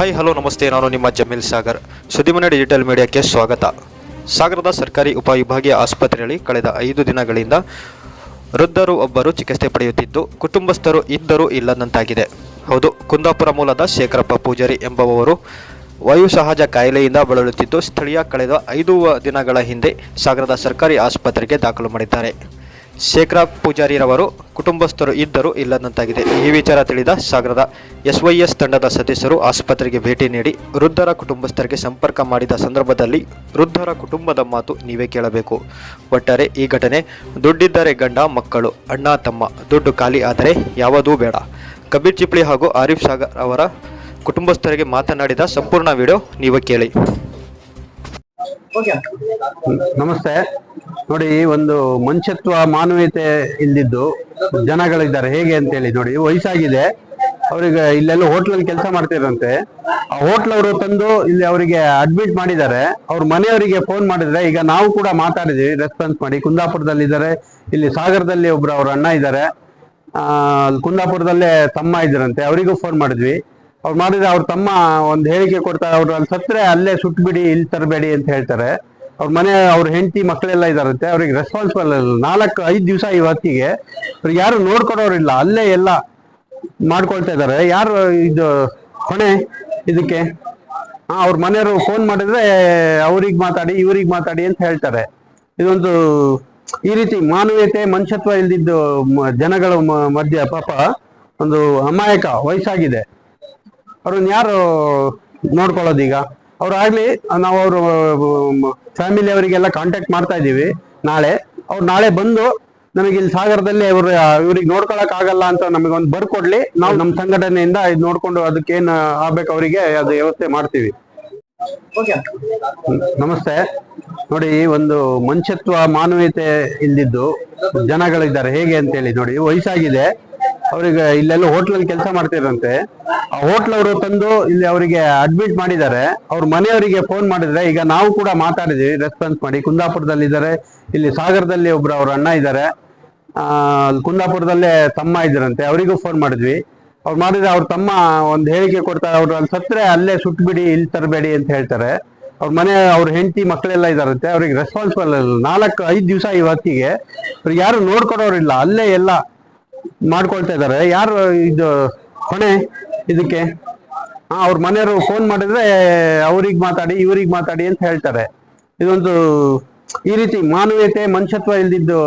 Hi hello ನಮಸ್ತೆ. ನಾನು ನಿಮ್ಮ ಜಮೀಲ್ ಸಾಗರ್. ಸುದ್ದಿಮನೆ ಡಿಜಿಟಲ್ ಮೀಡಿಯಾಕ್ಕೆ ಸ್ವಾಗತ. ಸಾಗರದ ಸರ್ಕಾರಿ ಉಪವಿಭಾಗೀಯ ಆಸ್ಪತ್ರೆಯಲ್ಲಿ ಕಳೆದ ಐದು ದಿನಗಳಿಂದ ವೃದ್ಧರು ಒಬ್ಬರು ಚಿಕಿತ್ಸೆ ಪಡೆಯುತ್ತಿದ್ದು, ಕುಟುಂಬಸ್ಥರು ಇದ್ದರೂ ಇಲ್ಲದಂತಾಗಿದೆ. ಹೌದು, ಕುಂದಾಪುರ ಮೂಲದ ಶೇಖರಪ್ಪ ಪೂಜಾರಿ ಎಂಬುವವರು ವಾಯು ಸಹಜ ಕಾಯಿಲೆಯಿಂದ ಬಳಲುತ್ತಿದ್ದು, ಸ್ಥಳೀಯ ಕಳೆದ ಐದು ದಿನಗಳ ಹಿಂದೆ ಸಾಗರದ ಸರ್ಕಾರಿ ಆಸ್ಪತ್ರೆಗೆ ದಾಖಲು ಮಾಡಿದ್ದಾರೆ. ಶೇಖರ ಪೂಜಾರಿರವರು, ಕುಟುಂಬಸ್ಥರು ಇದ್ದರೂ ಇಲ್ಲದಂತಾಗಿದೆ. ಈ ವಿಚಾರ ತಿಳಿದ ಸಾಗರದ ಎಸ್ವೈಎಸ್ ತಂಡದ ಸದಸ್ಯರು ಆಸ್ಪತ್ರೆಗೆ ಭೇಟಿ ನೀಡಿ ವೃದ್ಧರ ಕುಟುಂಬಸ್ಥರಿಗೆ ಸಂಪರ್ಕ ಮಾಡಿದ ಸಂದರ್ಭದಲ್ಲಿ ವೃದ್ಧರ ಕುಟುಂಬದ ಮಾತು ನೀವೇ ಕೇಳಬೇಕು. ಒಟ್ಟಾರೆ ಈ ಘಟನೆ ದುಡ್ಡಿದ್ದರೆ ಗಂಡ, ಮಕ್ಕಳು, ಅಣ್ಣ, ತಮ್ಮ, ದುಡ್ಡು ಖಾಲಿ ಆದರೆ ಯಾವುದೂ ಬೇಡ. ಕಬೀರ್ ಚಿಪ್ಳಿ ಹಾಗೂ ಆರಿಫ್ ಸಾಗರ್ ಅವರ ಕುಟುಂಬಸ್ಥರಿಗೆ ಮಾತನಾಡಿದ ಸಂಪೂರ್ಣ ವಿಡಿಯೋ ನೀವೇ ಕೇಳಿ. ನಮಸ್ತೆ. ನೋಡಿ, ಒಂದು ಮನುಷ್ಯತ್ವ, ಮಾನವೀಯತೆ ಇಲ್ದಿದ್ದು ಜನಗಳಿದ್ದಾರೆ. ಹೇಗೆ ಅಂತ ಹೇಳಿ ನೋಡಿ ವಯಸ್ಸಾಗಿದೆ. ಅವ್ರಿಗೆ ಇಲ್ಲೆಲ್ಲ ಹೋಟ್ಲಲ್ಲಿ ಕೆಲಸ ಮಾಡ್ತಿರಂತೆ ಆ ಹೋಟ್ಲ್ ಅವರು ತಂದು ಇಲ್ಲಿ ಅವರಿಗೆ ಅಡ್ಮಿಟ್ ಮಾಡಿದ್ದಾರೆ. ಅವ್ರ ಮನೆಯವರಿಗೆ ಫೋನ್ ಮಾಡಿದ್ರೆ, ಈಗ ನಾವು ಕೂಡ ಮಾತಾಡಿದ್ವಿ ರೆಸ್ಪಾನ್ಸ್ ಮಾಡಿ. ಕುಂದಾಪುರದಲ್ಲಿ ಇದ್ದಾರೆ. ಇಲ್ಲಿ ಸಾಗರದಲ್ಲಿ ಒಬ್ರು ಅವ್ರ ಅಣ್ಣ ಇದ್ದಾರೆ. ಕುಂದಾಪುರದಲ್ಲೇ ತಮ್ಮ ಇದ್ರಂತೆ ಅವರಿಗೂ ಫೋನ್ ಮಾಡಿದ್ವಿ. ಅವ್ರು ಮಾಡಿದ್ರೆ ಅವ್ರ ತಮ್ಮ ಒಂದು ಹೇಳಿಕೆ ಕೊಡ್ತಾರೆ, ಅವ್ರು ಅಲ್ಲಿ ಸತ್ತರೆ ಅಲ್ಲೇ ಸುಟ್ಬಿಡಿ, ಇಲ್ಲಿ ತರಬೇಡಿ ಅಂತ ಹೇಳ್ತಾರೆ. ಅವ್ರ ಮನೆ, ಅವ್ರ ಹೆಂಡತಿ ಮಕ್ಕಳೆಲ್ಲ ಇದಾರಂತೆ. ಅವ್ರಿಗೆ ರೆಸ್ಪಾನ್ಸಿಬಲ್ ನಾಲ್ಕು, ಐದು ದಿವಸ ಇವತ್ತಿಗೆ ಅವ್ರಿಗೆ ಯಾರು ನೋಡ್ಕೊಡೋರಿಲ್ಲ ಅಲ್ಲೇ ಎಲ್ಲ ಮಾಡ್ಕೊಳ್ತಾ ಇದ್ದಾರೆ ಯಾರು ಇದು, ಹೊಣೆ ಇದಕ್ಕೆ? ಹಾ ಅವ್ರ ಮನೆಯವರು ಫೋನ್ ಮಾಡಿದ್ರೆ ಅವ್ರಿಗೆ ಮಾತಾಡಿ, ಇವ್ರಿಗೆ ಮಾತಾಡಿ ಅಂತ ಹೇಳ್ತಾರೆ. ಇದೊಂದು ಈ ರೀತಿ ಮಾನವೀಯತೆ, ಮನುಷ್ಯತ್ವ ಇಲ್ದಿದ್ದು ಜನಗಳ ಮಧ್ಯ ಪಾಪ ಒಂದು ಅಮಾಯಕ ವಯಸ್ಸಾಗಿದೆ. ಅವ್ರನ್ನ ಯಾರು ನೋಡ್ಕೊಳ್ಳೋದೀಗ? ಈಗ ಅವ್ರು ಆಗ್ಲಿ ನಾವು ಅವರು ಫ್ಯಾಮಿಲಿ ಅವರಿಗೆಲ್ಲ ಕಾಂಟ್ಯಾಕ್ಟ್ ಮಾಡ್ತಾ ಇದ್ದೀವಿ ನಾಳೆ. ಅವ್ರು ನಾಳೆ ಬಂದು ನಮಗೆ ಇಲ್ಲಿ ಸಾಗರದಲ್ಲಿ ಅವರು ಇವ್ರಿಗೆ ನೋಡ್ಕೊಳಕ್ ಆಗಲ್ಲ ಅಂತ ನಮಗೆ ಒಂದು ಬರ್ಕೊಡ್ಲಿ ನಾವು ನಮ್ಮ ಸಂಘಟನೆಯಿಂದ ಇದು ನೋಡ್ಕೊಂಡು ಅದಕ್ಕೇನು ಆಗ್ಬೇಕು ಅವರಿಗೆ ಅದು ವ್ಯವಸ್ಥೆ ಮಾಡ್ತೀವಿ. ನಮಸ್ತೆ. ನೋಡಿ ಒಂದು ಮನುಷ್ಯತ್ವ ಮಾನವೀಯತೆ ಇಲ್ದಿದ್ದು ಜನಗಳಿದ್ದಾರೆ. ಹೇಗೆ ಅಂತೇಳಿ ನೋಡಿ ವಯಸ್ಸಾಗಿದೆ. ಅವ್ರಿಗೆ ಇಲ್ಲೆಲ್ಲ ಹೋಟ್ಲಲ್ಲಿ ಕೆಲಸ ಮಾಡ್ತಿದ್ರಂತೆ. ಆ ಹೋಟ್ಲ್ ಅವರು ತಂದು ಇಲ್ಲಿ ಅವರಿಗೆ ಅಡ್ಮಿಟ್ ಮಾಡಿದ್ದಾರೆ. ಅವ್ರ ಮನೆಯವರಿಗೆ ಫೋನ್ ಮಾಡಿದ್ರೆ ಈಗ ನಾವು ಕೂಡ ಮಾತಾಡಿದ್ವಿ ರೆಸ್ಪಾನ್ಸ್ ಮಾಡಿ. ಕುಂದಾಪುರದಲ್ಲಿ ಇದ್ದಾರೆ. ಇಲ್ಲಿ ಸಾಗರದಲ್ಲಿ ಒಬ್ರು ಅವ್ರ ಅಣ್ಣ ಇದ್ದಾರೆ. ಕುಂದಾಪುರದಲ್ಲೇ ತಮ್ಮ ಇದ್ರಂತೆ. ಅವರಿಗೂ ಫೋನ್ ಮಾಡಿದ್ವಿ. ಅವ್ರು ಮಾಡಿದ್ರೆ ಅವ್ರ ತಮ್ಮ ಒಂದು ಹೇಳಿಕೆ ಕೊಡ್ತಾರೆ. ಅವ್ರು ಅಲ್ಲಿ ಸತ್ರೆ ಅಲ್ಲೇ ಸುಟ್ಬಿಡಿ, ಇಲ್ಲಿ ತರಬೇಡಿ ಅಂತ ಹೇಳ್ತಾರೆ. ಅವ್ರ ಮನೆ ಅವ್ರ ಹೆಂಡತಿ ಮಕ್ಕಳೆಲ್ಲ ಇದಾರಂತೆ ಅವ್ರಿಗೆ ರೆಸ್ಪಾನ್ಸಿಬಲ್ ನಾಲ್ಕು, ಐದು ದಿವಸ ಇವತ್ತಿಗೆ ಅವ್ರಿಗೆ ಯಾರು ನೋಡ್ಕೊಡೋರಿಲ್ಲ. ಅಲ್ಲೇ ಎಲ್ಲ ಮಾಡ್ಕೊಳ್ತಾ ಇದ್ದಾರೆ. ಯಾರು ಇದು ಹೊಣೆ ಇದಕ್ಕೆ? ಹಾ ಅವ್ರ ಮನೆಯವರು ಫೋನ್ ಮಾಡಿದ್ರೆ ಅವ್ರಿಗೆ ಮಾತಾಡಿ, ಇವ್ರಿಗೆ ಮಾತಾಡಿ ಅಂತ ಹೇಳ್ತಾರೆ. ಇದೊಂದು ಈ ರೀತಿ ಮಾನವೀಯತೆ, ಮನುಷ್ಯತ್ವ ಇಲ್ದಿದ್ದು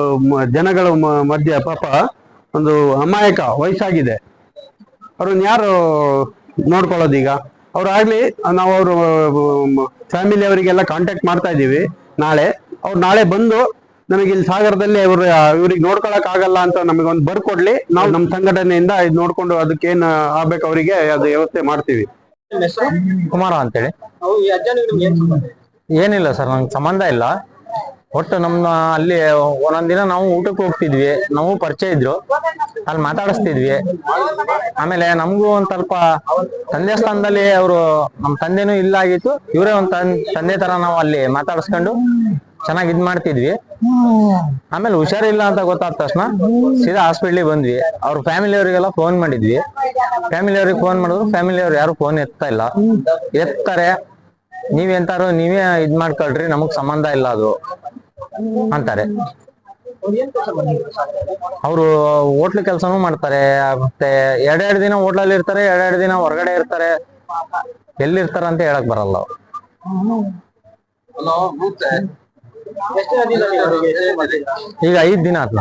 ಜನಗಳ ಮಧ್ಯೆ ಪಾಪ ಒಂದು ಅಮಾಯಕ ವಯಸ್ಸಾಗಿದೆ. ಅವ್ರನ್ನ ಯಾರು ನೋಡ್ಕೊಳ್ಳೋದೀಗ? ಈಗ ಅವ್ರು ಆಗ್ಲಿ ನಾವು ಅವರು ಫ್ಯಾಮಿಲಿ ಅವರಿಗೆಲ್ಲ ಕಾಂಟ್ಯಾಕ್ಟ್ ಮಾಡ್ತಾ ಇದ್ದೀವಿ ನಾಳೆ. ಅವ್ರು ನಾಳೆ ಬಂದು ನಮಗೆ ಇಲ್ಲಿ ಸಾಗರದಲ್ಲಿ ಇವ್ರು ಇವ್ರಿಗೆ ನೋಡ್ಕೊಳಕ್ ಆಗಲ್ಲ ಅಂತ ನಮಗೆ ಒಂದು ಬರ್ಕೊಡ್ಲಿ ನಾವು ನಮ್ಮ ಸಂಘಟನೆಯಿಂದ ಇದು ನೋಡ್ಕೊಂಡು ಅದಕ್ಕೆ ಏನ್ ಆಗ್ಬೇಕು ಅವರಿಗೆ ಅದು ವ್ಯವಸ್ಥೆ ಮಾಡ್ತೀವಿ. ಕುಮಾರ ಅಂತೇಳಿ. ಏನಿಲ್ಲ ಸರ್ ನಂಗೆ ಸಂಬಂಧ ಇಲ್ಲ. ಒಟ್ಟು ನಮ್ಮ ಅಲ್ಲಿ ಒಂದೊಂದ್ ದಿನ ನಾವು ಊಟಕ್ಕೆ ಹೋಗ್ತಿದ್ವಿ. ನಾವು ಪರಿಚಯ ಇದ್ರು. ಅಲ್ಲಿ ಮಾತಾಡಿಸ್ತಿದ್ವಿ. ಆಮೇಲೆ ನಮಗೂ ಒಂದ್ ಸ್ವಲ್ಪ ತಂದೆ ಸ್ಥಾನದಲ್ಲಿ ಅವರು ನಮ್ ತಂದೆನೂ ಇಲ್ಲ ಆಗಿತ್ತು ಇವರೇ ಒಂದ್ ತಂದೆ ತರ ನಾವು ಅಲ್ಲಿ ಮಾತಾಡಿಸ್ಕೊಂಡು ಚೆನ್ನಾಗಿ ಇದ್ ಮಾಡ್ತಿದ್ವಿ. ಆಮೇಲೆ ಹುಷಾರಿಲ್ಲ ಅಂತ ಗೊತ್ತಾದ ತಕ್ಷಣ ಸೀದಾ ಹಾಸ್ಪಿಟ್ಲಿಗೆ ಬಂದ್ವಿ. ಅವ್ರ ಫ್ಯಾಮಿಲಿ ಅವರಿಗೆಲ್ಲ ಫೋನ್ ಮಾಡಿದ್ವಿ. ಫ್ಯಾಮಿಲಿ ಅವ್ರಿಗೆ ಫೋನ್ ಮಾಡಿದ್ರು. ಫ್ಯಾಮಿಲಿ ಅವ್ರು ಯಾರು ಫೋನ್ ಎತ್ತಾ ಇಲ್ಲ. ಎತ್ತಾರೆ. ನೀವೆಂತಾರು ನೀವೇ ಇದ್ ಮಾಡ್ಕೊಳ್ರಿ, ನಮಗ್ ಸಂಬಂಧ ಇಲ್ಲ ಅದು ಅಂತಾರೆ. ಅವರು ಹೋಟ್ಲ್ ಕೆಲ್ಸನೂ ಮಾಡ್ತಾರೆ. ಮತ್ತೆ ಎರಡೆರಡು ದಿನ ಹೋಟ್ಲಲ್ಲಿ ಇರ್ತಾರೆ, ಎರಡೆರಡು ದಿನ ಹೊರಗಡೆ ಇರ್ತಾರೆ. ಎಲ್ಲಿರ್ತಾರ ಅಂತ ಹೇಳಕ್ ಬರಲ್ಲ. ಈಗ ಐದ್ ದಿನ ಆತ್ಲ?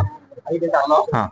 ಹಾ.